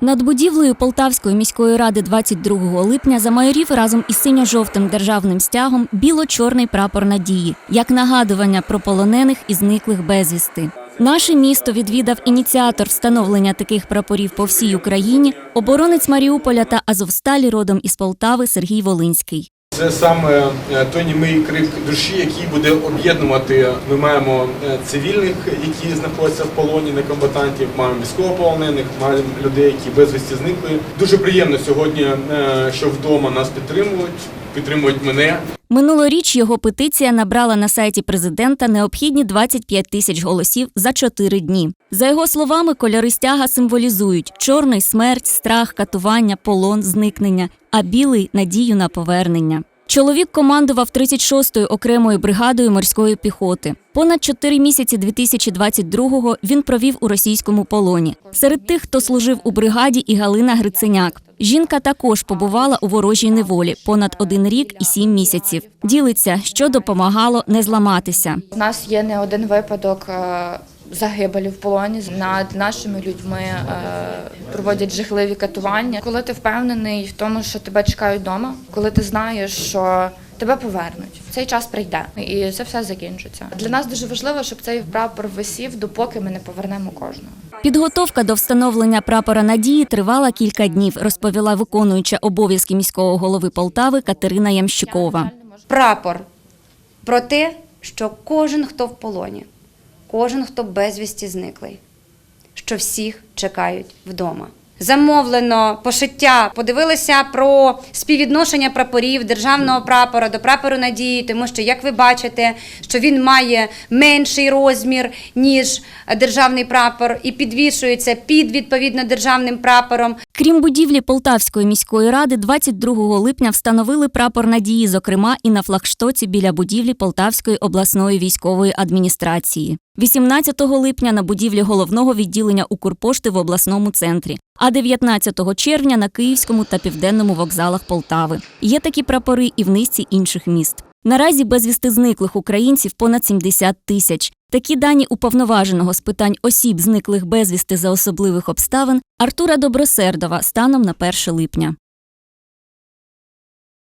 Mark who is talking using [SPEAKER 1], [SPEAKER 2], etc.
[SPEAKER 1] Над будівлею Полтавської міської ради 22 липня замайорів разом із синьо-жовтим державним стягом біло-чорний прапор надії, як нагадування про полонених і зниклих безвісти. Наше місто відвідав ініціатор встановлення таких прапорів по всій Україні, оборонець Маріуполя та Азовсталі родом із Полтави Сергій Волинський.
[SPEAKER 2] Це саме е, той німий крик душі, який буде об'єднувати. Ми маємо е, цивільних, які знаходяться в полоні, некомбатантів, маємо військовополонених, маємо людей, які безвісті зникли. Дуже приємно сьогодні, е, що вдома нас підтримують, підтримують мене.
[SPEAKER 1] Минулоріч його петиція набрала на сайті президента необхідні 25 тисяч голосів за чотири дні. За його словами, кольори стяга символізують чорний смерть, страх, катування, полон, зникнення, а білий надію на повернення. Чоловік командував 36-ю окремою бригадою морської піхоти. Понад чотири місяці 2022-го він провів у російському полоні. Серед тих, хто служив у бригаді, і Галина Гриценяк. Жінка також побувала у ворожій неволі понад один рік і сім місяців. Ділиться, що допомагало не зламатися.
[SPEAKER 3] У нас є не один випадок е, загибелі в полоні. Над нашими людьми е, проводять жахливі катування. Коли ти впевнений в тому, що тебе чекають вдома, коли ти знаєш, що тебе повернуть, цей час прийде і це все закінчиться. Для нас дуже важливо, щоб цей прапор висів, допоки ми не повернемо кожного.
[SPEAKER 1] Підготовка до встановлення прапора надії тривала кілька днів, розповіла виконуюча обов'язки міського голови Полтави Катерина Ямщикова.
[SPEAKER 4] прапор про те, що кожен, хто в полоні, кожен, хто безвісті зниклий, що всіх чекають вдома. Замовлено пошиття, подивилися про співвідношення прапорів державного прапора до прапору надії, тому що, як ви бачите, що він має менший розмір ніж державний прапор, і підвішується під відповідно державним прапором.
[SPEAKER 1] Крім будівлі Полтавської міської ради, 22 липня встановили прапор надії, зокрема і на флагштоці біля будівлі Полтавської обласної військової адміністрації. 18 липня на будівлі головного відділення Укрпошти в обласному центрі, а 19 червня на Київському та південному вокзалах Полтави. Є такі прапори і в низці інших міст. Наразі безвісти зниклих українців понад 70 тисяч. Такі дані уповноваженого з питань осіб, зниклих безвісти за особливих обставин Артура Добросердова станом на 1 липня.